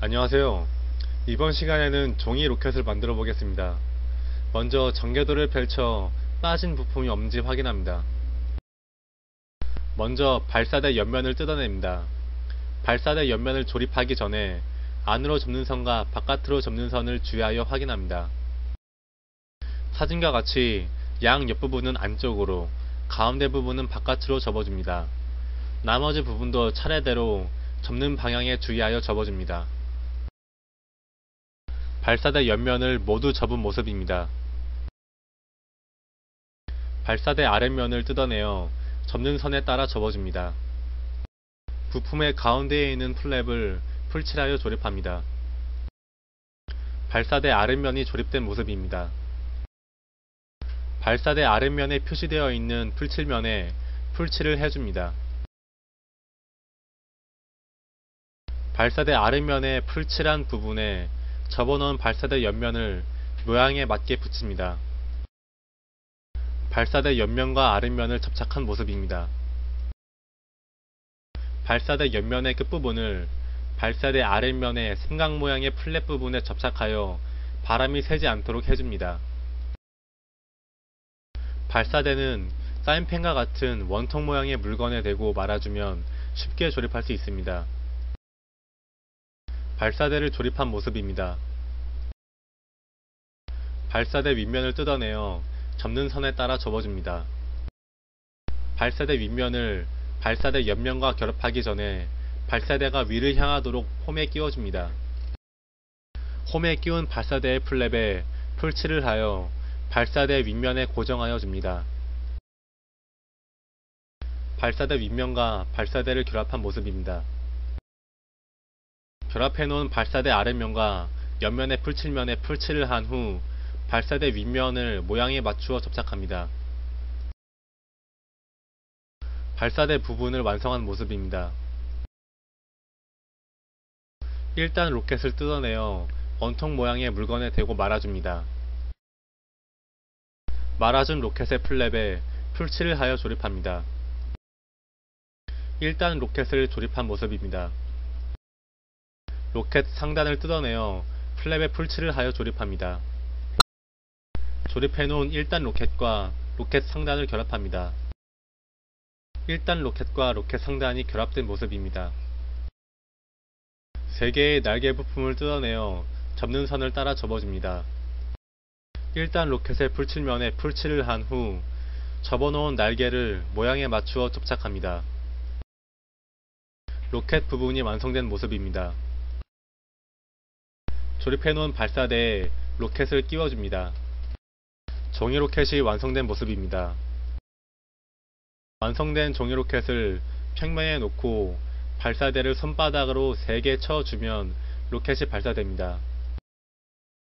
안녕하세요. 이번 시간에는 종이 로켓을 만들어 보겠습니다. 먼저 전개도를 펼쳐 빠진 부품이 없는지 확인합니다. 먼저 발사대 옆면을 뜯어냅니다. 발사대 옆면을 조립하기 전에 안으로 접는 선과 바깥으로 접는 선을 주의하여 확인합니다. 사진과 같이 양 옆부분은 안쪽으로, 가운데 부분은 바깥으로 접어줍니다. 나머지 부분도 차례대로 접는 방향에 주의하여 접어줍니다. 발사대 옆면을 모두 접은 모습입니다. 발사대 아랫면을 뜯어내어 접는 선에 따라 접어줍니다. 부품의 가운데에 있는 플랩을 풀칠하여 조립합니다. 발사대 아랫면이 조립된 모습입니다. 발사대 아랫면에 표시되어 있는 풀칠면에 풀칠을 해줍니다. 발사대 아랫면에 풀칠한 부분에 접어놓은 발사대 옆면을 모양에 맞게 붙입니다. 발사대 옆면과 아랫면을 접착한 모습입니다. 발사대 옆면의 끝부분을 발사대 아랫면의 삼각 모양의 플랫 부분에 접착하여 바람이 새지 않도록 해줍니다. 발사대는 사인펜과 같은 원통 모양의 물건에 대고 말아주면 쉽게 조립할 수 있습니다. 발사대를 조립한 모습입니다. 발사대 윗면을 뜯어내어 접는 선에 따라 접어줍니다. 발사대 윗면을 발사대 옆면과 결합하기 전에 발사대가 위를 향하도록 홈에 끼워줍니다. 홈에 끼운 발사대의 플랩에 풀칠을 하여 발사대 윗면에 고정하여 줍니다. 발사대 윗면과 발사대를 결합한 모습입니다. 결합해 놓은 발사대 아랫면과 옆면의 풀칠면에 풀칠을 한 후 발사대 윗면을 모양에 맞추어 접착합니다. 발사대 부분을 완성한 모습입니다. 1단 로켓을 뜯어내어 원통 모양의 물건에 대고 말아줍니다. 말아준 로켓의 플랩에 풀칠을 하여 조립합니다. 1단 로켓을 조립한 모습입니다. 로켓 상단을 뜯어내어 플랩에 풀칠을 하여 조립합니다. 조립해 놓은 1단 로켓과 로켓 상단을 결합합니다. 1단 로켓과 로켓 상단이 결합된 모습입니다. 3개의 날개 부품을 뜯어내어 접는 선을 따라 접어줍니다. 1단 로켓의 풀칠면에 풀칠을 한 후 접어놓은 날개를 모양에 맞추어 접착합니다. 로켓 부분이 완성된 모습입니다. 조립해놓은 발사대에 로켓을 끼워줍니다. 종이 로켓이 완성된 모습입니다. 완성된 종이 로켓을 평면에 놓고 발사대를 손바닥으로 3개 쳐주면 로켓이 발사됩니다.